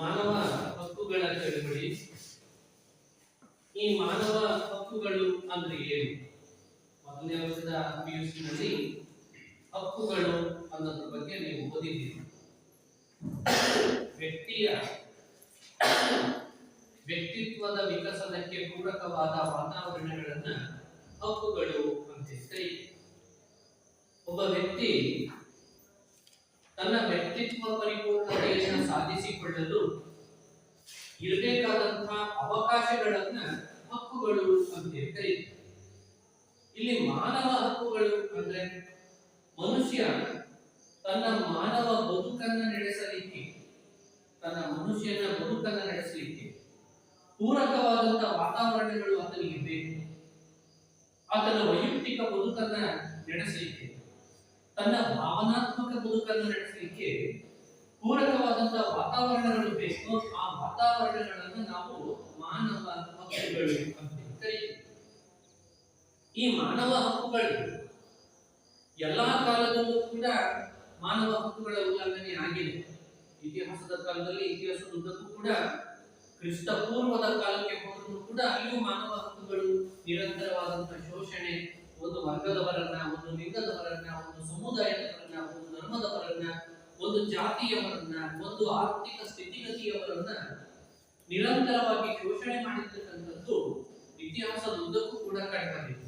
ಮಾನವ ಹಕ್ಕುಗಳ ಚಳವಳಿ ಈ ಮಾನವ ಹಕ್ಕುಗಳು ಅಂದ್ರೆ ಏನು? ಮೊದಲನೇ ವರ್ಷದ PUC ನಲ್ಲಿ ಹಕ್ಕುಗಳು ಅನ್ನೋದ್ರ ಬಗ್ಗೆ ನೀವು ಓದಿದ್ದೀರಿ. ವ್ಯಕ್ತಿಯ ವ್ಯಕ್ತಿತ್ವದ ವಿಕಸನಕ್ಕೆ ಪೂರಕವಾದ ವಾತಾವರಣಗಳನ್ನ ಹಕ್ಕುಗಳು ಅಂತ ಒಬ್ಬ ವ್ಯಕ್ತಿ ತನ್ನ ವ್ಯಕ್ತಿತ್ವ ಪರಿಪೂರ್ಣತೆಯನ್ನು ಸಾಧಿಸಿಕೊಳ್ಳಲು ಇರಬೇಕಾದಂತಹ ಅವಕಾಶಗಳನ್ನ ಹಕ್ಕುಗಳು ಅಂತ ಕರೀತಾರೆ ಇಲ್ಲಿ ಮಾನವ ಹಕ್ಕುಗಳು ಅಂದ್ರೆ ಮನುಷ್ಯ ತನ್ನ ಮಾನವ ಬದುಕನ್ನು ನಡೆಸಲಿಕ್ಕೆ, ತನ್ನ ಮನುಷ್ಯನ ಬದುಕನ್ನು ನಡೆಸಲಿಕ್ಕೆ ಪೂರಕವಾದಂತಹ ವಾತಾವರಣಗಳು ಆತನಿಗೆ ಬೇಕು. ಆತನ ವೈಯಕ್ತಿಕ ಬದುಕನ್ನ ನಡೆಸಲಿಕ್ಕೆ. ತನ್ನ ಭಾವನಾತ್ಮಕ ಬದುಕನ್ನು ನಡೆಸಲಿಕ್ಕೆ ಪೂರಕವಾದಂತಹ ವಾತಾವರಣಗಳು ಬೇಕು ಆ ವಾತಾವರಣಗಳನ್ನು ನಾವು ಮಾನವ ಹಕ್ಕುಗಳು ಅಂತ ಈ ಮಾನವ ಹಕ್ಕುಗಳು ಎಲ್ಲಾ ಕಾಲದಲ್ಲೂ ಕೂಡ ಮಾನವ ಹಕ್ಕುಗಳ ಉಲ್ಲಂಘನೆ ಆಗಿದೆ. ಇತಿಹಾಸದ ಕಾಲದಲ್ಲಿ ಇತಿಹಾಸದ ಉದ್ದಕ್ಕೂ ಕೂಡ ಕ್ರಿಸ್ತ ಪೂರ್ವದ ಕಾಲಕ್ಕೆ ಹೋದರೂ ಕೂಡ ಅಲ್ಲಿಯೂ ಮಾನವ ಹಕ್ಕುಗಳು ನಿರಂತರವಾದಂತಹ ಶೋಷಣೆ ಒಂದು ವರ್ಗದವರನ್ನ, ಒಂದು ಲಿಂಗದವರನ್ನ, ಒಂದು ಸಮುದಾಯದವರನ್ನ, ಒಂದು ಧರ್ಮದವರನ್ನ, ಒಂದು ಜಾತಿಯವರನ್ನ, ಒಂದು ಆರ್ಥಿಕ ಸ್ಥಿತಿಗತಿಯವರನ್ನ ನಿರಂತರವಾಗಿ ಶೋಷಣೆ ಮಾಡಿರ್ತಕ್ಕಂಥದ್ದು ಇತಿಹಾಸದ ಉದ್ದಕ್ಕೂ ಕೂಡ ಕಂಡುಬಂದಿದೆ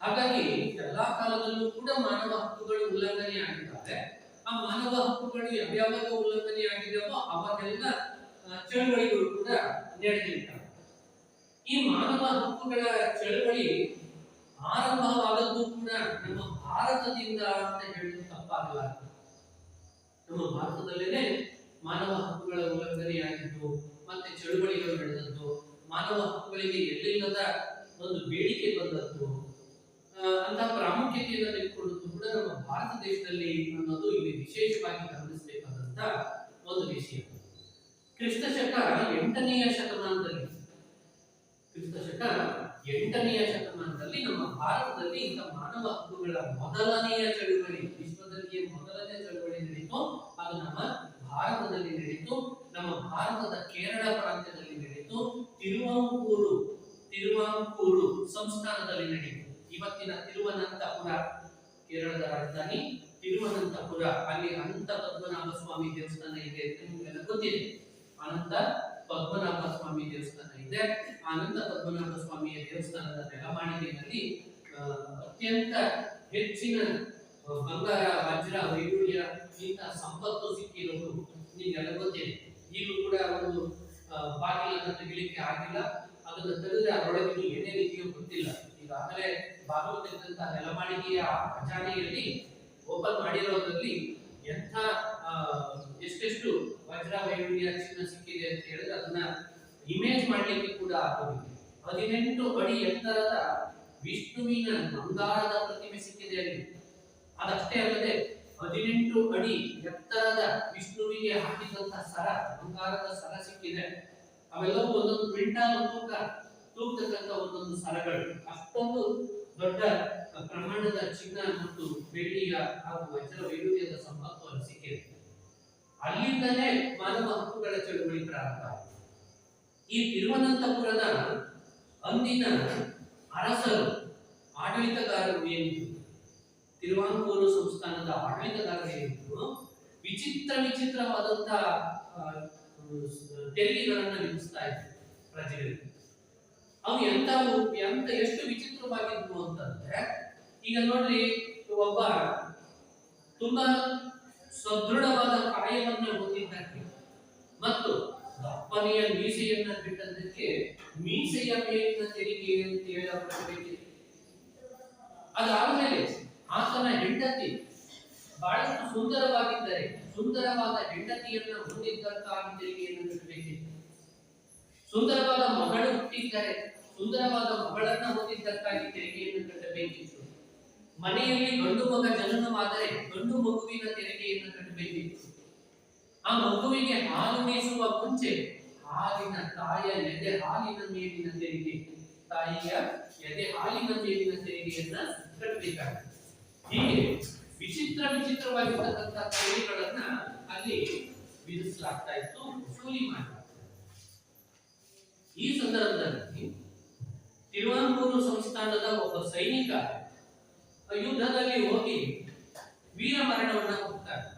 ಹಾಗಾಗಿ ಎಲ್ಲಾ ಕಾಲದಲ್ಲೂ ಕೂಡ ಮಾನವ ಹಕ್ಕುಗಳು ಉಲ್ಲಂಘನೆ ಆಗಿದ್ದಾವೆ. ಆ ಮಾನವ ಹಕ್ಕುಗಳು ಯಾವ್ಯಾವಾಗ ಉಲ್ಲಂಘನೆ ಆಗಿದೆಯೋ ಅವಾಗೆಲ್ಲ ಚಳವಳಿಗಳು ಕೂಡ ನಡೆದಿರ್ತವೆ. ಈ ಮಾನವ ಹಕ್ಕುಗಳ ಚಳವಳಿ ಆರಂಭವಾದದ್ದು ಕೂಡ ನಮ್ಮ ಭಾರತದಿಂದ ಅಂತ ಹೇಳಿದ್ರೆ ತಪ್ಪಾಗಲಾರದು ನಮ್ಮ ಭಾರತದಲ್ಲೇನೆ ಮಾನವ ಹಕ್ಕುಗಳ ಉಲ್ಲಂಘನೆಯಾಗಿದ್ದು, ಮತ್ತೆ ಚಳುವಳಿಗಳು ನಡೆದದ್ದು, ಮಾನವ ಹಕ್ಕುಗಳಿಗೆ ಎಲ್ಲಿಲ್ಲದ ಒಂದು ಬೇಡಿಕೆ ಬಂದದ್ದು ಅಂತ ಪ್ರಾಮುಖ್ಯತೆಯನ್ನು ತೆಗೆದುಕೊಂಡದ್ದು ಕೂಡ ನಮ್ಮ ಭಾರತ ದೇಶದಲ್ಲಿ ಅನ್ನೋದು ಇಲ್ಲಿ ವಿಶೇಷವಾಗಿ ಗಮನಿಸಬೇಕಾದಂತ ಒಂದು ವಿಷಯ. ಕ್ರಿಸ್ತ ಶಕ ಎಂಟನೆಯ ಶತಮಾನದಲ್ಲಿ, ಕ್ರಿಸ್ತ ಶಕ ಎಂಟನೆಯ ಶತಮಾನದಲ್ಲಿ ನಮ್ಮ ಭಾರತದಲ್ಲಿ ಇಂಥ ಮಾನವ ಹಕ್ಕುಗಳ ಮೊದಲನೆಯ ಚಳುವಳಿ, ವಿಶ್ವದಲ್ಲಿಯೇ ಮೊದಲನೇ ಚಳುವಳಿ ನಡೀತು. ಅದು ನಮ್ಮ ಭಾರತದಲ್ಲಿ ನಡೀತು. ನಮ್ಮ ಭಾರತದ ಕೇರಳ ಪ್ರಾಂತ್ಯದಲ್ಲಿ ನಡೀತು. ತಿರುವಾಂಕೂರು ತಿರುವಾಂಕೂರು ಸಂಸ್ಥಾನದಲ್ಲಿ ನಡೆಯಿತು ಇವತ್ತಿನ ತಿರುವನಂತಪುರ, ಕೇರಳದ ರಾಜಧಾನಿ. ತಿರುವನಂತಪುರ, ಅಲ್ಲಿ ಅನಂತ ಪದ್ಮನಾಭ ಸ್ವಾಮಿ ದೇವಸ್ಥಾನ ಇದೆ ಅಂತ ನಿಮಗೆಲ್ಲ ಗೊತ್ತಿದೆ. ಅನಂತ ಪದ್ಮನಾಭ ಸ್ವಾಮಿ ದೇವಸ್ಥಾನ ಇದೆ. ಆನಂದ ಪದ್ಮನಾಭ ಸ್ವಾಮಿಯ ದೇವಸ್ಥಾನದ ನೆಲಮಾಳಿಗೆಯಲ್ಲಿ ಅತ್ಯಂತ ಹೆಚ್ಚಿನ ಬಂಗಾರ, ವಜ್ರ ವೈಭವ್ಯ ಇಂತಹ ಸಂಪತ್ತು ಸಿಕ್ಕಿರೋದು ನಿಮ್ಗೆಲ್ಲ ಗೊತ್ತಿದೆ ಈಗಲೂ ಕೂಡ ಒಂದು ಬಾಗಿಲನ್ನು ತೆಗಿಲಿಕ್ಕೆ ಆಗಿಲ್ಲ. ಅದನ್ನು ತೆಗೆದ್ರೆ ಅದರೊಳಗೆ ಏನೇ ರೀತಿಯೂ ಗೊತ್ತಿಲ್ಲ. ಈಗಾಗಲೇ ಬಾಗಿಲು ತೆಗೆದಂತ ನೆಲಮಾಳಿಗೆಯ ಖಜಾನೆಯಲ್ಲಿ ಓಪನ್ ಮಾಡಿರೋದ್ರಲ್ಲಿ ಎಂಥ ಎಷ್ಟೆಷ್ಟು ವಜ್ರ ವೈಡೂರ್ಯ ಚಿನ್ನ ಸಿಕ್ಕಿದೆ ಅಂತ ಹೇಳಿದ್ರೆ ಅದನ್ನ ಇಮೇಜ್ ಮಾಡ್ಲಿಕ್ಕೆ ಕೂಡ ಆಗೋದಿಲ್ಲ. ಹದಿನೆಂಟು ಅಡಿ ಎತ್ತರದ ವಿಷ್ಣುವಿನ ಬಂಗಾರದ ಪ್ರತಿಮೆ ಸಿಕ್ಕಿದೆ ಅಲ್ಲಿ. ಅದಷ್ಟೇ ಅಲ್ಲದೆ ಹದಿನೆಂಟು ಅಡಿ ಎತ್ತರದ ವಿಷ್ಣುವಿಗೆ ಹಾಕಿದಂತ ಸರ, ಬಂಗಾರದ ಸರ ಸಿಕ್ಕಿದೆ. ಅವೆಲ್ಲವೂ ಒಂದೊಂದು ಕ್ವಿಂಟಾಲ್ ತೂಕ ತೂಗ್ತಕ್ಕಂಥ ಒಂದೊಂದು ಸರಗಳು. ಅಷ್ಟೊಂದು ದೊಡ್ಡ ಪ್ರಮಾಣದ ಚಿನ್ನ ಮತ್ತು ಬೆಳ್ಳಿಯ ಹಾಗೂ ವಜ್ರ ವೈರುಧ್ಯದ ಸಂಪತ್ತು ಅಲ್ಲಿ ಸಿಕ್ಕಿದೆ. ಅಲ್ಲಿಂದಲೇ ಮಾನವ ಹಕ್ಕುಗಳ ಚಳುವಳಿ ಪ್ರಾರಂಭ. ಈ ತಿರುವನಂತಪುರದ ಅಂದಿನ ಅರಸರು ಆಡಳಿತಗಾರರು ಏನಿದ್ರು? ತಿರುವಾಂಕೂರು ಸಂಸ್ಥಾನದ ಆಡಳಿತಗಾರರು ಏನಿದ್ರು? ವಿಚಿತ್ರ ವಿಚಿತ್ರವಾದಂತಹ ತೆರಿಗೆಗಳನ್ನು ವಿಧಿಸ್ತಾ ಇದ್ರು ಪ್ರಜೆಗಳಿಗೆ. ಅವು ಎಂತವು ಎಂತ ಎಷ್ಟು ವಿಚಿತ್ರವಾಗಿದ್ವು ಅಂತಂದ್ರೆ, ಈಗ ನೋಡ್ರಿ, ಒಬ್ಬ ತುಂಬಾ ಸದೃಢವಾದ ಕಾಯವನ್ನು ಹೊಂದಿದ್ದಕ್ಕೆ ಮತ್ತು ದಪ್ಪನೆಯ ಮೀಸೆಯನ್ನ ಬಿಟ್ಟದ್ದಕ್ಕೆ ಮೀಸೆಯ ಮೇಲಿನ ತೆರಿಗೆ ಅಂತ ಹೇಳಲ್ಪಡಬೇಕಿದೆ. ಅದಾದ್ಮೇಲೆ ಆತನ ಹೆಂಡತಿ ಬಹಳಷ್ಟು ಸುಂದರವಾಗಿದ್ದರೆ, ಸುಂದರವಾದ ಹೆಂಡತಿಯನ್ನ ಹೊಂದಿದ್ದಂತಹ ತೆರಿಗೆಯನ್ನು ಕಟ್ಟಬೇಕಿತ್ತು ಸುಂದರವಾದ ಮಗಳು ಹುಟ್ಟಿದ್ದರೆ, ಸುಂದರವಾದ ಮಗಳನ್ನ ಹೊಂದಿದ್ದಕ್ಕಾಗಿ ತೆರಿಗೆಯನ್ನು ಕಟ್ಟಬೇಕಿತ್ತು ಮನೆಯಲ್ಲಿ ಗಂಡು ಮಗ ಜನನವಾದರೆ ಗಂಡು ಮಗುವಿನ ತೆರಿಗೆಯನ್ನು ಕಟ್ಟಬೇಕಿತ್ತು. ಆ ಮಗುವಿಗೆ ಹಾಲು ಮೇಯಿಸುವ ಮುಂಚೆ ಹಾಲಿನ ತಾಯಿಯ ಎದೆ ಹಾಲಿನ ಮೇಲಿನ ತೆರಿಗೆ, ತಾಯಿಯ ಎದೆ ಹಾಲಿನ ಮೇಲಿನ ತೆರಿಗೆಯನ್ನ ಕಟ್ಟಬೇಕಾಗುತ್ತೆ. ಹೀಗೆ ವಿಚಿತ್ರ ವಿಚಿತ್ರವಾಗಿರ್ತಕ್ಕಂಥ ತೆರಿಗೆಗಳನ್ನ ಅಲ್ಲಿ ವಿಧಿಸಲಾಗ್ತಾ ಇತ್ತು ವಸೂಲಿ ಮಾಡಲಾಗ್ತಾ ಈ ಸಂದರ್ಭದಲ್ಲಿ ತಿರುವಾಂಕೂರು ಸಂಸ್ಥಾನದ ಒಬ್ಬ ಸೈನಿಕ ಯುದ್ಧದಲ್ಲಿ ಹೋಗಿ ವೀರ ಮರಣವನ್ನ ಹೋಗ್ತಾರೆ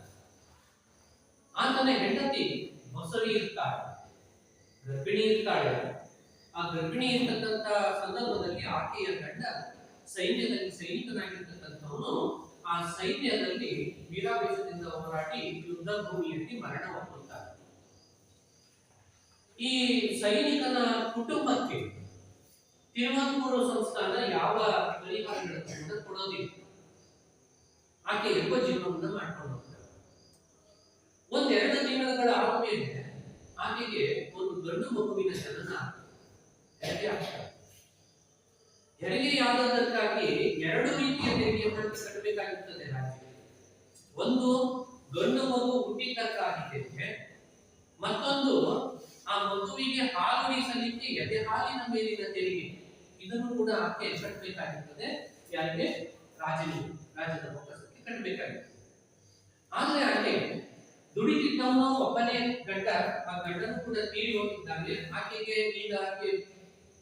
ಆತನ ಹೆಂಡತಿ ಮೊಸರಿ ಇರ್ತಾಳೆ, ಗರ್ಭಿಣಿ ಇರ್ತಾಳೆ. ಆ ಗರ್ಭಿಣಿ ಇರ್ತಕ್ಕಂತ ಸಂದರ್ಭದಲ್ಲಿ ಆಕೆಯ ಗಂಡ ಸೈನ್ಯದಲ್ಲಿ ಸೈನಿಕನಾಗಿರ್ತಕ್ಕಂಥವನು ಆ ಸೈನ್ಯದಲ್ಲಿ ವೀರಾವೇಶದಿಂದ ಹೋರಾಡಿ ಯುದ್ಧ ಭೂಮಿಯಲ್ಲಿ ಮರಣ ಹೊಂದುತ್ತಾರೆ ಈ ಸೈನಿಕನ ಕುಟುಂಬಕ್ಕೆ ತಿರುವಾಂಕೂರು ಸಂಸ್ಥಾನ ಯಾವ ಪರಿಹಾರಗಳನ್ನು ಕೊಡೋದಿಲ್ಲ. ಆಕೆ ಎಂಬ ಜೀವನವನ್ನು ಮಾಡ್ಕೊಂಡು ಹೋಗ್ತಾರೆ ಒಂದೆರಡು ತಿಂಗಳುಗಳ ಆದ್ಮೇಲೆ ಆಕೆಗೆ ಒಂದು ಗಂಡು ಮಗುವಿನ ಜನನ ಹೆರಿಗೆ ಆಗ್ತದೆ ಎರಡು ರೀತಿಯ ತೆರಿಗೆಯನ್ನು ಕಟ್ಟಬೇಕಾಗುತ್ತದೆ ರಾಜ್ಯದಲ್ಲಿ ಒಂದು ಗಂಡು ಮಗು ಹುಟ್ಟಿದ್ದಕ್ಕಾಗಿ ತೆರಿಗೆ ಮತ್ತೊಂದು ಆ ಮಗುವಿಗೆ ಹಾಲುಣಿಸಲಿಕ್ಕೆ ಎದೆ ಹಾಲಿನ ಮೇಲಿನ ತೆರಿಗೆ. ಇದನ್ನು ಕೂಡ ಆಕೆ ಕಟ್ಟಬೇಕಾಗಿರ್ತದೆ ಯಾರಿಗೆ? ರಾಜನಿಗೆ, ರಾಜ್ಯದ ಬೊಕ್ಕಸಕ್ಕೆ ಕಟ್ಟಬೇಕಾಗಿರ್ತದೆ. ಆದ್ರೆ ಆಕೆ ದುಡಿದಿದ್ದವನು ಒಬ್ಬನೇ ಗಂಡ, ಆ ಗಂಡನು ಕೂಡ ತೀರಿ ಹೋಗಿದ್ದಾಗೆ ಆಕೆಗೆ ಈಗ ಆಕೆ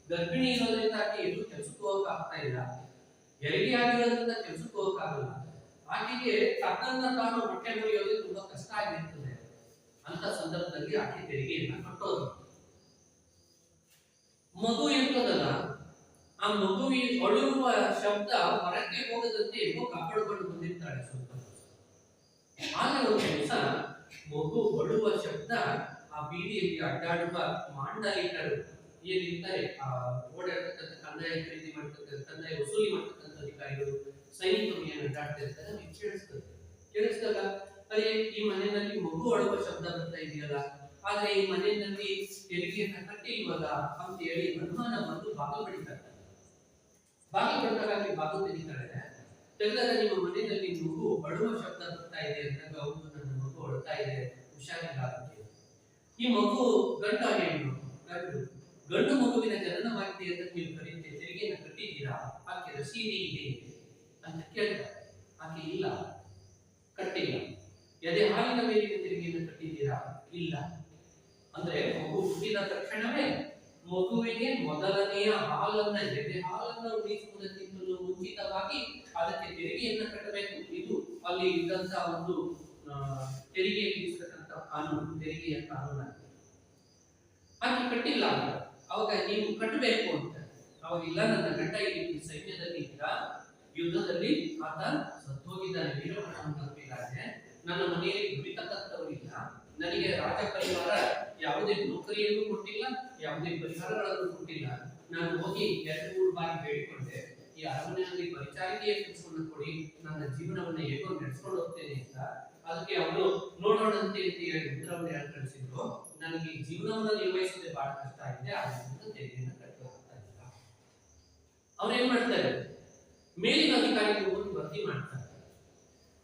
ಗರ್ಭಿಣಿ ಇರೋದ್ರಿಂದ ಆಕೆ ಎಲ್ಲೂ ಕೆಲಸಕ್ಕೆ ಇಲ್ಲ. ಎಲ್ಲಿ ಆಗಿರೋದ್ರಿಂದ ಕೆಲಸಕ್ಕೆ ಆಕೆಗೆ ತನ್ನನ್ನ ತಾನು ಹೊಟ್ಟೆ ಮುರಿಯೋದು ತುಂಬಾ ಕಷ್ಟ ಆಗಿರ್ತದೆ. ಅಂತ ಸಂದರ್ಭದಲ್ಲಿ ಆಕೆ ತೆರಿಗೆಯನ್ನ ಕಟ್ಟೋದು. ಮಗು ಇರ್ತದಲ್ಲ ಆ ಮಗುವಿ ಅಳುವ ಶಬ್ದ ಹೊರಕ್ಕೆ ಹೋಗದಂತೆ ಏನೋ ಕಾಪಾಡಿಕೊಂಡು ಬಂದಿರ್ತಾಳೆ ಒಂದು ದಿವಸ ಮಗು ಅಳುವ ಶಬ್ದ ಆ ಬೀದಿಯಲ್ಲಿ ಅಡ್ಡಾಡುವ ಮಾಂಡಲಿಕರು ಏನಿರ್ತಾರೆ ಆ ಓಡಾಡ್ತಕ್ಕಂಥ ಕಂದಾಯ ಖರೀದಿ ಮಾಡ್ತಕ್ಕಂಥ, ಕಂದಾಯ ವಸೂಲಿ ಮಾಡ್ತಕ್ಕಂಥ ಅಧಿಕಾರಿಗಳು, ಸೈನಿಕರು ಏನು ಅಡ್ಡಾಡ್ತಾ ಇರ್ತಾರೆ ಅವ್ರಿಗೆ ಕೇಳಿಸ್ತದೆ ಕೇಳಿಸ್ತಲ್ಲ ಅರೆ, ಈ ಮನೆಯಲ್ಲಿ ಮಗು ಅಳುವ ಶಬ್ದ ಬರ್ತಾ ಇದೆಯಲ್ಲ, ಆದ್ರೆ ಈ ಮನೆಯಲ್ಲಿ ತೆರಿಗೆಯನ್ನ ಕಟ್ಟಿಲ್ವಲ್ಲ ಅಂತ ಹೇಳಿ ಅನುಮಾನ ಬಂದು ಭಾಗ ಬಡಿತಾರೆ ಬಾಗಿಲು ಬಡಿದಾಗ ಅಲ್ಲಿ ಬಾಗಿಲು ತೆಗಿತಾಳೆ ತೆಗೆದಾಗ ನಿಮ್ಮ ಮನೆಯಲ್ಲಿ ಮಗು ಅಳುವ ಶಬ್ದ ಬರ್ತಾ ಇದೆ ಅಂದಾಗ ಹೌದು ನನ್ನ ಮಗು ಅಳ್ತಾ ಇದೆ, ಹುಷಾರಿಲ್ಲ ಆಗುತ್ತೆ ಈ ಮಗು ಗಂಡ ಹೆಣ್ಣು ಗಂಡು. ಗಂಡು ಮಗುವಿನ ಜನನವಾಗಿದೆ ಅಂತ ನೀವು ಕರೀತೀರಿ. ತೆರಿಗೆಯನ್ನು ಕಟ್ಟಿದ್ದೀರಾ? ಆಕೆ ರಸೀದಿ ಇದೆ ಅಂತ ಕೇಳ್ತಾರೆ. ಆಕೆ ಇಲ್ಲ. ಕಟ್ಟಿಲ್ಲ. ಎದೆ ಹಾಲಿನ ಮೇಲಿನ ತೆರಿಗೆಯನ್ನು ಕಟ್ಟಿದ್ದೀರಾ? ಇಲ್ಲ. ಅಂದ್ರೆ ಮಗು ಹುಟ್ಟಿದ ತಕ್ಷಣವೇ ಮಗುವಿಗೆ ಮೊದಲನೆಯ ಹಾಲನ್ನ ಎದೆ ಹಾಲನ್ನ ಉಳಿಸುವುದಕ್ಕಿಂತಲೂ ಮುಂಚಿತವಾಗಿ ಅದಕ್ಕೆ ತೆರಿಗೆಯನ್ನ ಕಟ್ಟಬೇಕು. ಇದು ಅಲ್ಲಿ ಇದ್ದಂತ ಒಂದು ತೆರಿಗೆ ವಿಧಿಸತಕ್ಕಂತಹ ಕಾನೂನು, ತೆರಿಗೆಯ ಕಾನೂನಾಗಿದೆ ಹಾಗೆ ಕಟ್ಟಿಲ್ಲ ಅವಾಗ ನೀವು ಕಟ್ಟಬೇಕು ಅಂತ. ಅವಾಗ ಇಲ್ಲ, ನನ್ನ ಗಂಡ ಈ ಸೈನ್ಯದಲ್ಲಿ ಇದ್ದ, ಯುದ್ಧದಲ್ಲಿ ಆತ ಸತ್ತೋಗಿದ್ದಾನೆ, ವೀರಮರಣವನ್ನು ತಲುಪಿದ್ದಾನೆ. ನನ್ನ ಮನೆಯಲ್ಲಿ ದುಡಿತಕ್ಕಂಥವರಿಲ್ಲ ನನಗೆ ರಾಜ ಪರಿವಾರ ಯಾವುದೇ ನೌಕರಿಯನ್ನು ಕೊಟ್ಟಿಲ್ಲ, ಯಾವುದೇ ಪರಿಹಾರಗಳನ್ನು ಕೊಟ್ಟಿಲ್ಲ. ನಾನು ಹೋಗಿ ಎರಡು, ಮೂರು ಬಾರಿ ಬೇಡಿಕೊಂಡೆ. ಈ ಅರಮನೆಯಲ್ಲಿ ಪರಿಚಾರಿಕೆಯ ಕೆಲಸವನ್ನು ಕೊಡಿ, ನನ್ನ ಜೀವನವನ್ನು ಹೇಗೋ ನಡೆಸ್ಕೊಂಡು ಹೋಗ್ತೇನೆ ಅಂತ. ಅದಕ್ಕೆ ಅವರು ನೋಡೋಣಂತೆ ಅಂತ ಹೇಳಿ ಉತ್ತರವನ್ನು ಯಾರು ಕಳಿಸಿದ್ರು, ನನಗೆ ಜೀವನವನ್ನು ನಿರ್ವಹಿಸಿದ್ರೆ ಬಹಳ ಕಷ್ಟ ಆಗಿದೆ ಆದ್ದರಿಂದ ತೆರಿಗೆಯನ್ನು ಕಟ್ಟಲಾಗ್ತಾ ಇಲ್ಲ ಅವ್ರು ಏನ್ ಮಾಡ್ತಾರೆ? ಮೇಲಿನ ಅಧಿಕಾರಿಗಳು ಒಂದು ವರದಿ ಮಾಡ್ತಾರೆ.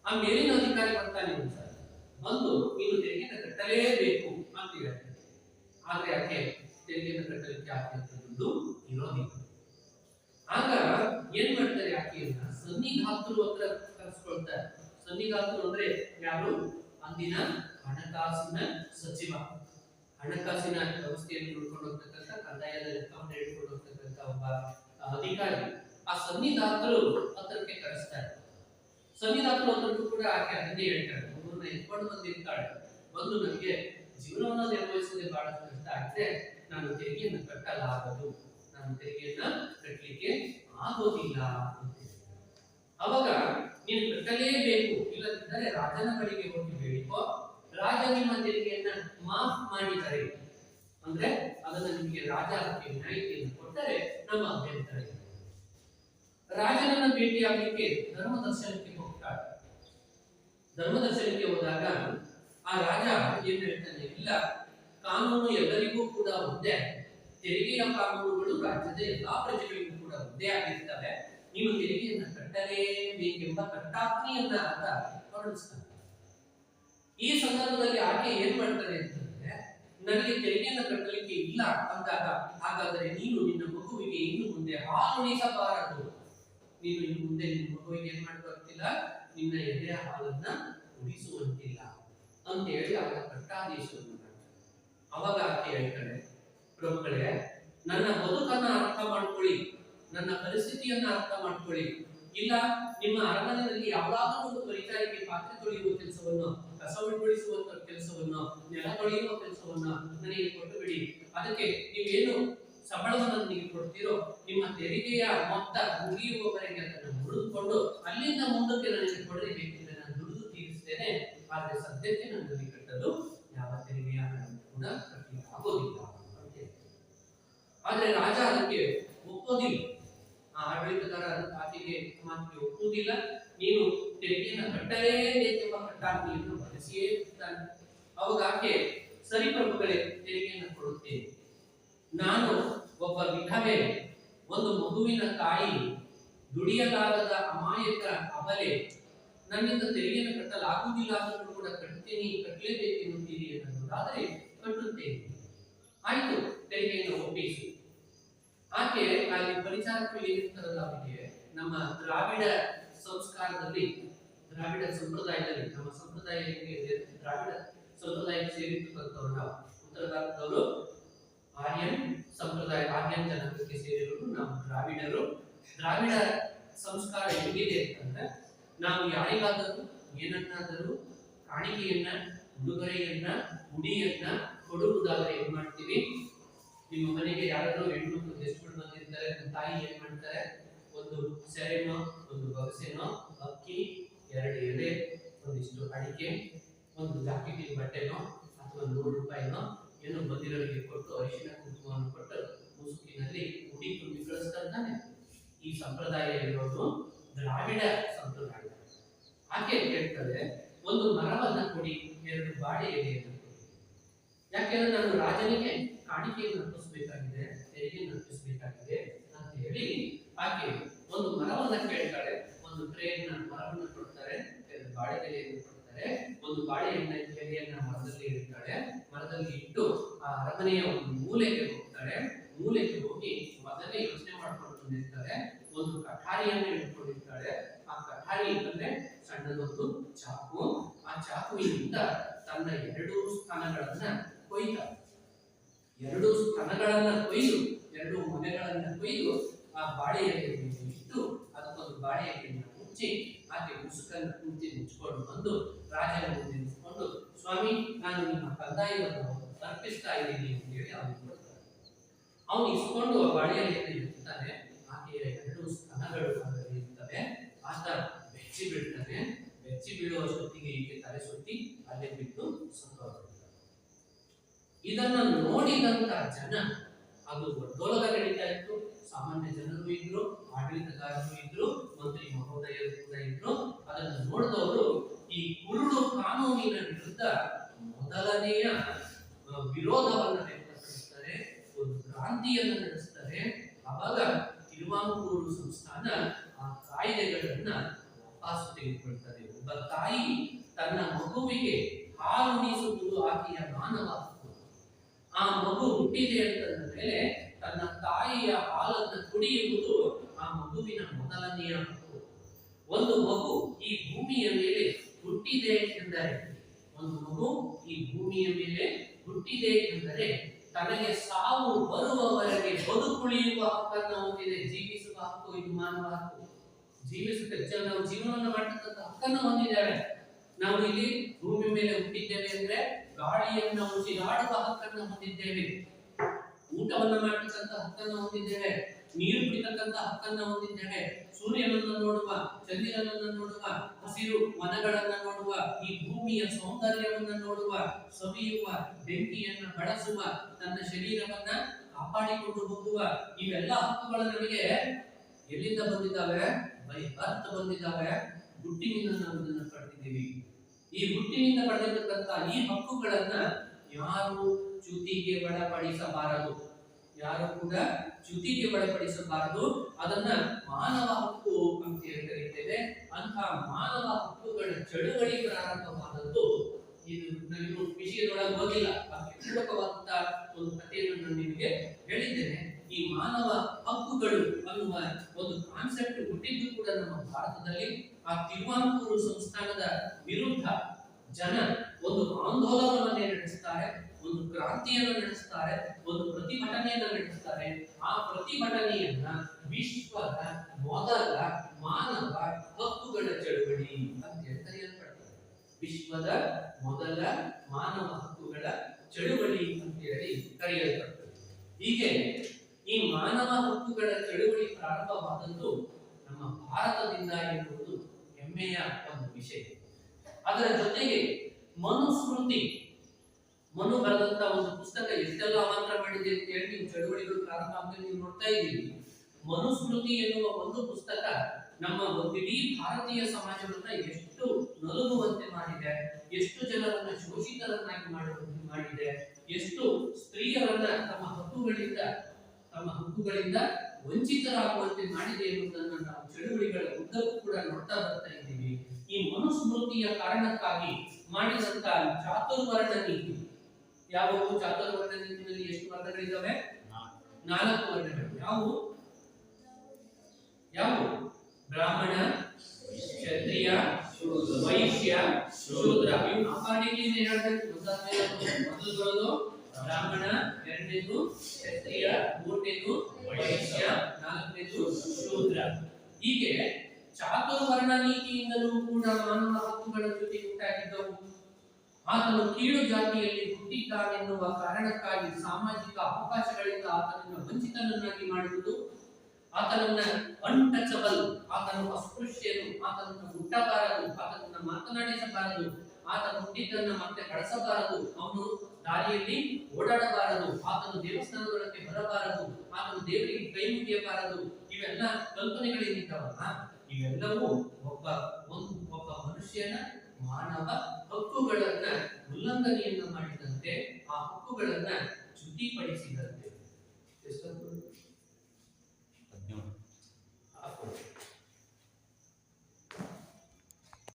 ಆ ಮೇಲಿನ ಅಧಿಕಾರಿ ಬರ್ತಾನೆ ಒಂದ್ಸಲ. ಬಂದು ನೀನು ತೆರಿಗೆಯನ್ನು ಕಟ್ಟಲೇಬೇಕು ಅಂತ ಹೇಳ್ತಾರೆ ಆದ್ರೆ ಯಾಕೆ? ತೆರಿಗೆಯನ್ನು ಕಟ್ಟಲಿಕ್ಕೆ ಒಂದು ದುಡ್ಡು ಇರೋದಿಲ್ಲ ಆಗ ಏನ್ ಮಾಡ್ತಾರೆ ಆಕೆಯನ್ನ ಸನ್ನಿಧಾತರು ಹತ್ರ ಕರೆಸ್ಕೊಳ್ತಾರೆ. ಸನ್ನಿಧಾತರು ಅಂದ್ರೆ ಯಾರು? ಅಂದಿನ ಹಣಕಾಸಿನ ಸಚಿವ. ಹಣಕಾಸಿನ ವ್ಯವಸ್ಥೆಯನ್ನು ನೋಡ್ಕೊಂಡು ಹೋಗ್ತಕ್ಕಂಥ, ಕಂದಾಯದ ಲೆಕ್ಕವನ್ನು ಹಿಡ್ಕೊಂಡು ಹೋಗ್ತಕ್ಕಂಥ ಒಬ್ಬ ಅಧಿಕಾರಿ. ಆ ಸನ್ನಿಧಾತರು ಹತ್ರಕ್ಕೆ ಕರೆಸ್ತಾರೆ. ಸನ್ನಿಧಾತರು ಹತ್ರಕ್ಕೂ ಕೂಡ ಆಕೆ ಅದನ್ನೇ ಹೇಳ್ತಾಳೆ. ಒಬ್ಬರನ್ನ ಎತ್ಕೊಂಡು ಬಂದಿರ್ತಾಳೆ ಬಂದು ನನಗೆ ಜೀವನವನ್ನು ನಿರ್ವಹಿಸದೆ ಬಹಳ ಕಷ್ಟ ಆಗಿದೆ ನಾನು ತೆರಿಗೆಯನ್ನು ಕಟ್ಟಲಾಗದು. ನಾನು ತೆರಿಗೆಯನ್ನ ಕಟ್ಟಲಿಕ್ಕೆ ಆಗೋದಿಲ್ಲ ಅವಾಗ ನೀನು ಕಟ್ಟಲೇಬೇಕು. ಇಲ್ಲದಿದ್ದರೆ ರಾಜನ ಬಳಿಗೆ ಹೋಗಿ ಬೇಡಿಕೋ. ರಾಜ ನಿಮ್ಮ ತೆರಿಗೆಯನ್ನ ಮಾಫ್ ಮಾಡಿದರೆ, ಅಂದ್ರೆ ಅದನ್ನ ನಿಮಗೆ ರಾಜ ವಿನಾಯಿತಿಯನ್ನು ಕೊಟ್ಟರೆ ನಮ್ಮ ಅಭ್ಯಂತರ ರಾಜನನ್ನು ಭೇಟಿಯಾಗಲಿಕ್ಕೆ ಧರ್ಮ ದರ್ಶನಕ್ಕೆ ಹೋಗ್ತಾಳೆ ಹೋದಾಗ ಆ ರಾಜ ಏನ್ ಹೇಳ್ತಾನೆ, ಇಲ್ಲ, ಕಾನೂನು ಎಲ್ಲರಿಗೂ ಕೂಡ ಒಂದೇ, ತೆರಿಗೆಯ ಕಾನೂನುಗಳು ರಾಜ್ಯದ ಎಲ್ಲಾ ಪ್ರಜೆಗಳಿಗೂ ಕೂಡ ಒಂದೇ ಆಗಿರ್ತವೆ. ನೀವು ತೆರಿಗೆಯನ್ನ ಕಟ್ಟಲೇಬೇಕೆಂಬ ಕಟ್ಟಾಜ್ಞೆಯನ್ನ ಆತ ಹೊರಡಿಸ್ತಾನೆ ಈ ಸಂದರ್ಭದಲ್ಲಿ ಆಕೆ ಏನ್ ಮಾಡ್ತಾರೆ ಅಂತಂದ್ರೆ, ನನಗೆ ತೆರಿಗೆಯನ್ನ ಕಟ್ಟಲಿಕ್ಕೆ ಇಲ್ಲ ಅಂದಾಗ, ಹಾಗಾದರೆ ನೀನು ನಿನ್ನ ಮಗುವಿಗೆ ಇನ್ನು ಮುಂದೆ ಹಾಲುಣಿಸಬಾರದು ನೀನು ಇನ್ನು ಮುಂದೆ ನಿನ್ನ ಮಗುವಿಗೆ ಏನ್ ಮಾಡಬಾರ್ದಿಲ್ಲ? ನಿನ್ನ ಎದೆಯ ಹಾಲನ್ನ ಕುಡಿಸುವಂತಿಲ್ಲ ಅಂತ ಹೇಳಿ ಅವರ ಕಟ್ಟಾದೇಶವನ್ನು ಅವಾಗ ಆಕೆ ಹೇಳ್ತಾಳೆ, ಪ್ರಭುಗಳೇ, ನನ್ನ ಬದುಕನ್ನ ಅರ್ಥ ಮಾಡ್ಕೊಳ್ಳಿ. ನನ್ನ ಪರಿಸ್ಥಿತಿಯನ್ನ ಅರ್ಥ ಮಾಡ್ಕೊಳ್ಳಿ. ಇಲ್ಲ, ನಿಮ್ಮ ಅರಮನೆಯಲ್ಲಿ ಯಾವುದಾದ್ರೂ ಒಂದು ಪರಿಚಾರಕ್ಕೆ ಪಾತ್ರೆ ತೊಳೆಯುವ ಕೆಲಸವನ್ನು, ಕಸ ಉಳ್ಗೊಳಿಸುವಂತ ಕೆಲಸವನ್ನು, ನೆಲ ತೊಳೆಯುವ ಕೆಲಸವನ್ನ ನನಗೆ ಕೊಟ್ಟು ಬಿಡಿ ಅದಕ್ಕೆ ನೀವೇನು ಸಂಬಳವನ್ನು ನೀವು ಕೊಡ್ತೀರೋ ನಿಮ್ಮ ತೆರಿಗೆಯ ಮೊತ್ತ ಮುಗಿಯುವವರೆಗೆ ಅದನ್ನು ಉಳಿದುಕೊಂಡು ಅಲ್ಲಿಂದ ಮುಂದಕ್ಕೆ ನನಗೆ ಕೊಡಲಿ ಬೇಕಿದ್ರೆ ನಾನು ದುಡಿದು ತೀರಿಸ್ತೇನೆ. ಆದರೆ ಸದ್ಯಕ್ಕೆ ನನಗೆ ಕಟ್ಟಲು ಯಾವ ತೆರಿಗೆಯ ಕೂಡ ಕಟ್ಟಲಿಕ್ಕೆ ಆಗೋದಿಲ್ಲ. ಆದ್ರೆ ರಾಜ ಅದಕ್ಕೆ ಒಪ್ಪೋದಿಲ್ಲ. ಆ ಆಡಳಿತಗಾರ ಆಕೆಗೆ ಮಾತಿಗೆ ಒಪ್ಪುವುದಿಲ್ಲ. ನೀನು ತೆರಿಗೆಯನ್ನು ಕಟ್ಟಲೇಬೇಕೆಂಬ ಕಟ್ಟಾಜ್ಞೆಯನ್ನು ಬಳಸಿಯೇ ಇರ್ತಾನೆ ಅವಾಗ ಆಕೆ, ಸರಿ ಪ್ರಭುಗಳೇ, ತೆರಿಗೆಯನ್ನು ಕೊಡುತ್ತೇನೆ. ನಾನು ಒಬ್ಬ ವಿಧವೆ ಒಂದು ಮಗುವಿನ ತಾಯಿ ದುಡಿಯಲಾಗದ ಅಮಾಯಕ ಅಬಲೆ. ನನ್ನಿಂದ ತೆರಿಗೆಯನ್ನು ಕಟ್ಟಲಾಗುವುದಿಲ್ಲ ಅಂದ್ರೂ ಕೂಡ ಕಟ್ತೀನಿ ಕಟ್ಟಲೇಬೇಕೆನ್ನುತ್ತೀರಿ ಅನ್ನೋದಾದರೆ ಕಟ್ಟುತ್ತೇನೆ. ಆಯ್ತು, ತೆರಿಗೆಯನ್ನು ಒಪ್ಪಿಸಿ. ಆಕೆ ಅಲ್ಲಿ ಪರಿಚಾರಕರು ನಮ್ಮ ದ್ರಾವಿಡ ಸಂಸ್ಕಾರದಲ್ಲಿ, ದ್ರಾವಿಡ ಸಂಪ್ರದಾಯದಲ್ಲಿ, ನಮ್ಮ ಸಂಪ್ರದಾಯಕ್ಕೆ? ದ್ರಾವಿಡ ಸಂಪ್ರದಾಯಕ್ಕೆ ಸೇರಿರ್ತಕ್ಕಂಥವ್ರು ನಾವು. ಉತ್ತರ ಭಾರತದವರು ಆರ್ಯನ್ ಸಂಪ್ರದಾಯ, ಆರ್ಯನ್ ಜನಾಂಗಕ್ಕೆ ಸೇರಿರೋರು ನಾವು ದ್ರಾವಿಡರು. ದ್ರಾವಿಡ ಸಂಸ್ಕಾರ ಹೇಗಿದೆ ಅಂತಂದ್ರೆ, ನಾವು ಯಾರಿಗಾದರೂ ಏನನ್ನಾದರೂ ಕಾಣಿಕೆಯನ್ನ ಉಡುಗೊರೆಯನ್ನ, ಉಡಿಯನ್ನ ಕೊಡುವುದಾದ್ರೆ ಏನ್ ಮಾಡ್ತೀವಿ? ನಿಮ್ಮ ಮನೆಗೆ ಯಾರಾದರೂ ಹೆಣ್ಣು ಗೆಸ್ಟ್ಗಳು ಬಂದಿರ್ತಾರೆ, ನಮ್ಮ ತಾಯಿ ಏನ್ ಮಾಡ್ತಾರೆ? ಒಂದು ಸೆರೆನೋ, ಒಂದು ಬಗಸೆನೋ, ಅಕ್ಕಿ, ಎರಡು ಎಲೆ, ಒಂದಿಷ್ಟು ಅಡಿಕೆ, ಒಂದು ಜಾಕೆಟಿನ ಬಟ್ಟೆನೋ, ಅಥವಾ ನೂರು ರೂಪಾಯಿನೋ ಏನೋ ಬಂದಿರೋರಿಗೆ ಕೊಟ್ಟು ಅರಿಶಿನ ಕುಂಕುಮವನ್ನು ಕೊಟ್ಟು ಮುಸುಕಿನಲ್ಲಿ ಉಡಿ ತುಂಬಿ ಕಳಿಸ್ತಾನೆ. ತಾನೆ ಈ ಸಂಪ್ರದಾಯ ಇರೋದು ದ್ರಾವಿಡ ಸಂಪ್ರದಾಯ. ಆಕೆ ಕೇಳ್ತಾರೆ ಒಂದು ಮರವನ್ನ ಕೊಡಿ, ಎರಡು ಬಾಳೆ ಎಲೆಯನ್ನು ಕೊಡಿ. ಯಾಕೆಂದ್ರೆ ನಾನು ರಾಜನಿಗೆ ಕಾಣಿಕೆಯನ್ನು ಅರ್ಪಿಸಬೇಕಾಗಿದೆ ತೆರಿಗೆ ಅರ್ಪಿಸಬೇಕಾಗಿದೆ ಅಂತ ಹೇಳಿ ಆಕೆ ಒಂದು ಮರವನ್ನ ಕೇಳ್ತಾಳೆ. ಒಂದು ಟ್ರೇನ್ನ ಮರವನ್ನು ಕೊಡ್ತಾರೆ, ಎರಡು ಬಾಳೆ ಕೊಡ್ತಾರೆ. ಒಂದು ಬಾಳೆ ಎಣ್ಣೆ ಎಲೆಯನ್ನ ಮರದಲ್ಲಿ ಇಡ್ತಾಳೆ. ಮರದಲ್ಲಿ ಇಟ್ಟು ಆ ಅರಮನೆಯ ಒಂದು ಮೂಲೆಗೆ ಹೋಗ್ತಾಳೆ. ಮೂಲೆಗೆ ಹೋಗಿ ಮೊದಲೇ ಯೋಚನೆ ಮಾಡ್ಕೊಂಡು ಬಂದಿರ್ತಾಳೆ ಒಂದು ಕಠಾರಿಯನ್ನು ಇಟ್ಕೊಂಡಿರ್ತಾಳೆ ಆ ಕಠಾರಿ ಅಂದ್ರೆ ಸಣ್ಣದೊಂದು ಚಾಕು. ಆ ಚಾಕುವಿನಿಂದ ತನ್ನ ಎರಡು ಸ್ಥಾನಗಳನ್ನ ಕೊಯ್ತಾಳೆ ಎರಡು ಸ್ಥಾನಗಳನ್ನ ಕೊಯ್ದು, ಎರಡು ಮೊನೆಗಳನ್ನ ಕೊಯ್ದು ಆ ಬಾಳೆ ಎಲೆಯ ಮೇಲೆ ಇಟ್ಟು, ಅದಕ್ಕೊಂದು ಬಾಳೆ ಎಲೆಯನ್ನು ಮುಚ್ಚಿ, ಆಕೆ ಮುಸುಕನ್ನು ಕುಂತಿ ಮುಚ್ಕೊಂಡು ಬಂದು ರಾಜನ ಮುಂದೆ ಸ್ವಾಮಿ, ನಾನು ನಿಮ್ಮ ಕಂದಾಯವನ್ನು ತಪ್ಪಿಸ್ತಾ ಇದ್ದೀನಿ ಅಂತ ಹೇಳಿ ಕೊಡ್ತಾನೆ ಅವನು ಇಸ್ಕೊಂಡು ಆ ಬಾಳೆ ಎಲೆಯನ್ನು ಇರ್ತಾನೆ ಆಕೆಯ ಎರಡು ಸ್ತನಗಳು ಇರ್ತವೆ. ಆತ ಬೆಚ್ಚಿ ಬೀಳ್ತಾನೆ ಬೆಚ್ಚಿ ಬೀಳುವಷ್ಟೊತ್ತಿಗೆ ಈಕೆ ತಲೆ ಸುತ್ತಿ ಅಲ್ಲೇ ಬಿಟ್ಟು ಸತ್ತೋಗ್ತಾನೆ ಇದನ್ನು ನೋಡಿದಂತ ಜನ, ಅದು ದೊಡ್ಡೋಲಗ ನಡೀತಾ ಇತ್ತು. ಸಾಮಾನ್ಯ ಜನರು ಇದ್ರು, ಆಡಳಿತಗಾರರು ಇದ್ರು, ಮಂತ್ರಿ ಮಹೋದಯರು ಕೂಡ ಇದ್ರು. ಅದನ್ನು ನೋಡಿದವರು ಈ ಕುರುಡು ಕಾನೂನಿನ ವಿರುದ್ಧ ಮೊದಲನೆಯ ವಿರೋಧವನ್ನು ವ್ಯಕ್ತಪಡಿಸ್ತಾರೆ, ಒಂದು ಕ್ರಾಂತಿಯನ್ನು ನಡೆಸ್ತಾರೆ. ಅವಾಗ ತಿರುವಾಂಕೂರು ಸಂಸ್ಥಾನ ಆ ಕಾಯ್ದೆಗಳನ್ನ ವಾಪಸ್ ತೆಗೆದುಕೊಳ್ತದೆ. ಒಬ್ಬ ತಾಯಿ ತನ್ನ ಮಗುವಿಗೆ ಹಾಲುಣಿಸುವುದು ಆಕೆಯ ಮಾನವ ಆ ಮಗು ಹುಟ್ಟಿದೆ ಅಂತಂದ ಮೇಲೆ ತನ್ನ ತಾಯಿಯ ಹಾಲನ್ನು ಕುಡಿಯುವುದು ಆ ಮಗುವಿನ ಮೊದಲನೆಯ ಒಂದು ಮಗು ಈ ಭೂಮಿಯ ಮೇಲೆ ಹುಟ್ಟಿದೆ ಎಂದರೆ ಒಂದು ಮಗು ಈ ಭೂಮಿಯ ಮೇಲೆ ಹುಟ್ಟಿದೆ ಎಂದರೆ ತನಗೆ ಸಾವು ಬರುವವರೆಗೆ ಬದುಕುಳಿಯುವ ಹಕ್ಕನ್ನು ಹೊಂದಿದೆ ಜೀವಿಸುವ ಹಕ್ಕು ಇದು ಮಾನವ ಹಕ್ಕು ಜೀವಿಸುತ್ತೆ ನಾವು ಜೀವನವನ್ನು ಮಾಡತಕ್ಕಂಥ ಹಕ್ಕನ್ನು ಹೊಂದಿದ್ದೇವೆ. ನಾವು ಇಲ್ಲಿ ಭೂಮಿ ಮೇಲೆ ಹುಟ್ಟಿದ್ದೇವೆ ಅಂದ್ರೆ ಗಾಳಿಯನ್ನು ಉಸಿರಾಡುವ ಹಕ್ಕನ್ನು ಹೊಂದಿದ್ದೇವೆ. ಊಟವನ್ನು ಮಾಡತಕ್ಕಂಥ ಹಕ್ಕನ್ನು ಹೊಂದಿದ್ದೇವೆ. ನೀರು ಬಿಡತಕ್ಕಂತ ಹಕ್ಕನ್ನ ಹೊಂದಿದ್ದೇವೆ. ಸೂರ್ಯನನ್ನ ನೋಡುವ, ಚಂದಿರನನ್ನು ನೋಡುವ, ಹಸಿರು ವನಗಳನ್ನ ನೋಡುವ, ಈ ಭೂಮಿಯ ಸೌಂದರ್ಯವನ್ನ ನೋಡುವ, ಸವಿಯುವ, ಬೆಂಕಿಯನ್ನ ಬಳಸುವ, ತನ್ನ ಶರೀರವನ್ನ ಕಾಪಾಡಿಕೊಂಡು ಹೋಗುವ, ಇವೆಲ್ಲ ಹಕ್ಕುಗಳು ನಮಗೆ ಎಲ್ಲಿಂದ ಬಂದಿದ್ದಾವೆ? ಬೈ ಬರ್ತ್ ಬಂದಿದ್ದಾವೆ. ಹುಟ್ಟಿನಿಂದ ನಾವು ಇದನ್ನ ಪಡೆದಿದ್ದೀವಿ. ಈ ಹುಟ್ಟಿನಿಂದ ಪಡೆದಿರತಕ್ಕಂತ ಈ ಹಕ್ಕುಗಳನ್ನ ಯಾರು ಚ್ಯುತಿಗೆ ಒಳಪಡಿಸಬಾರದು. ಯಾರು ಕೂಡ ಚ್ಯುತಿಗೆ ಒಳಪಡಿಸಬಾರದು. ಅದನ್ನ ಮಾನವ ಹಕ್ಕು ಅಂತ ಕರೀತೇವೆ. ಅಂತ ಮಾನವ ಹಕ್ಕುಗಳ ಚಳುವಳಿ ಪ್ರಾರಂಭವಾದದ್ದು ಇದು ನಾನು ವಿಷಯದೊಳಗೆ ಹೋಗಿಲ್ಲ. ಪೂರಕವಾದಂತ ಒಂದು ಕಥೆಯನ್ನು ನಾನು ನಿಮಗೆ ಹೇಳಿದ್ದೇನೆ. ಈ ಮಾನವ ಹಕ್ಕುಗಳು ಅನ್ನುವ ಒಂದು ಕಾನ್ಸೆಪ್ಟ್ ಹುಟ್ಟಿದ್ದು ಕೂಡ ನಮ್ಮ ಭಾರತದಲ್ಲಿ. ಆ ತಿರುವಾಂಕೂರು ಸಂಸ್ಥಾನದ ವಿರುದ್ಧ ಜನ ಒಂದು ಆಂದೋಲನವನ್ನೇ ನಡೆಸ್ತಾರೆ. ಒಂದು ಕ್ರಾಂತಿಯನ್ನು ನಡೆಸ್ತಾರೆ, ಒಂದು ಪ್ರತಿಭಟನೆಯನ್ನು ನಡೆಸ್ತಾರೆ. ಆ ಪ್ರತಿಭಟನೆಯನ್ನ ವಿಶ್ವದ ಮೊದಲ ಮಾನವ ಹಕ್ಕುಗಳ ಚಳುವಳಿ ಅಂತ ಕರೆಯಲ್ಪಡ್ತದೆ ವಿಶ್ವದ ಮೊದಲ ಮಾನವ ಹಕ್ಕುಗಳ ಚಳುವಳಿ ಅಂತ ಹೇಳಿ ಕರೆಯಲ್ಪಡ್ತದೆ. ಹೀಗೆ ಈ ಮಾನವ ಹಕ್ಕುಗಳ ಚಳುವಳಿ ಪ್ರಾರಂಭವಾದದ್ದು ನಮ್ಮ ಭಾರತದಿಂದ ಎಂಬುದು ಹೆಮ್ಮೆಯ ಒಂದು ವಿಷಯ. ಅದರ ಜೊತೆಗೆ ಮನುಸ್ಮೃತಿ ಮನು ಬರೆದಂತ ಒಂದು ಪುಸ್ತಕ ಎಷ್ಟೆಲ್ಲ ಅವಾಂತರ ಮಾಡಿದೆ ಅಂತ ಹೇಳಿ ನೀವು ಚಳುವಳಿಗಳು ಪ್ರಾರಂಭ ಆದ್ಮೇಲೆ ನೀವು ನೋಡ್ತಾ ಇದ್ದೀರಿ. ಮನುಸ್ಮೃತಿ ಎನ್ನುವ ಒಂದು ಪುಸ್ತಕ ನಮ್ಮ ಇಡೀ ಭಾರತೀಯ ಸಮಾಜವನ್ನ ಎಷ್ಟು ನಲುಗುವಂತೆ ಮಾಡಿದೆ, ಎಷ್ಟು ಜನರನ್ನ ಶೋಷಿತರನ್ನಾಗಿ ಮಾಡಿದೆ, ಎಷ್ಟು ಸ್ತ್ರೀಯರನ್ನ ತಮ್ಮ ಹಕ್ಕುಗಳಿಂದ ತಮ್ಮ ಹಕ್ಕುಗಳಿಂದ ವಂಚಿತರಾಗುವಂತೆ ಮಾಡಿದೆ ಎನ್ನುವುದನ್ನು ನಾವು ಚಳುವಳಿಗಳ ಉದ್ದಕ್ಕೂ ಕೂಡ ನೋಡ್ತಾ ಬರ್ತಾ ಇದ್ದೀವಿ. ಈ ಮನುಸ್ಮೃತಿಯ ಕಾರಣಕ್ಕಾಗಿ ಮಾಡಿದಂತ ಚಾತುರ್ವರ್ಣ ನೀತಿ ಯಾವುವು ಚಾತುರ್ವರ್ಣ ವರ್ಣದಲ್ಲಿ ಎಷ್ಟು ವರ್ಣಗಳಿದ್ದಾವೆ ನಾಲ್ಕು ವರ್ಣಗಳು. ಯಾವುವು ಯಾವುವು ಬ್ರಾಹ್ಮಣ, ಕ್ಷತ್ರಿಯ, ವೈಶ್ಯ, ಶೂದ್ರ. ಇವು ಅಪಾಣಿಕೆಯಿಂದ ಹೇಳಬೇಕು. ಮೊದಲು ಬರೋದು ಬ್ರಾಹ್ಮಣ, ಎರಡನೇದು ಕ್ಷತ್ರಿಯ, ಮೂರನೇದು ವೈಶ್ಯ, ನಾಲ್ಕನೇದು ಶೂದ್ರ. ಹೀಗೆ ಚಾತುರ್ವರ್ಣ ನೀತಿಯಿಂದಲೂ ಕೂಡ ಮಾನವ ಹಕ್ಕುಗಳ ಜೊತೆ ಉಂಟಾಗಿದ್ದವು. ಆತನು ಕೀಳು ಜಾತಿಯಲ್ಲಿ ಹುಟ್ಟಿದ್ದಾನೆನ್ನುವ ಕಾರಣಕ್ಕಾಗಿ ಸಾಮಾಜಿಕ ಅವಕಾಶಗಳಿಂದ ಆತನನ್ನು ವಂಚಿತನನ್ನಾಗಿ ಮಾಡುವುದು, ಆತನನ್ನ ಅನ್ಟಚಬಲ್ ಆತನು ಅಸ್ಪೃಶ್ಯನು, ಆತನನ್ನು ಮುಟ್ಟಬಾರದು ಆತನನ್ನ ಮಾತನಾಡಿಸಬಾರದು ಆತ ಹುಟ್ಟಿದ್ದನ್ನ ಮತ್ತೆ ಬಳಸಬಾರದು ಅವನು ದಾರಿಯಲ್ಲಿ ಓಡಾಡಬಾರದು, ಆತನು ದೇವಸ್ಥಾನದೊಳಗೆ ಬರಬಾರದು, ಆತನು ದೇವರಿಗೆ ಕೈ ಮುಗಿಯಬಾರದು, ಇವೆಲ್ಲ ಕಲ್ಪನೆಗಳೇನಿದ್ದಾವಲ್ಲ ಇವೆಲ್ಲವೂ ಒಬ್ಬ ಒಂದು, ಒಬ್ಬ ಮನುಷ್ಯನ ಮಾನವ ಹಕ್ಕುಗಳನ್ನ ಉಲ್ಲಂಘನೆಯನ್ನ ಮಾಡಿದಂತೆ ಆ ಹಕ್ಕುಗಳನ್ನ ಶುದ್ಧಿಪಡಿಸಿದಂತೆ ಎಷ್ಟೊತ್ತು?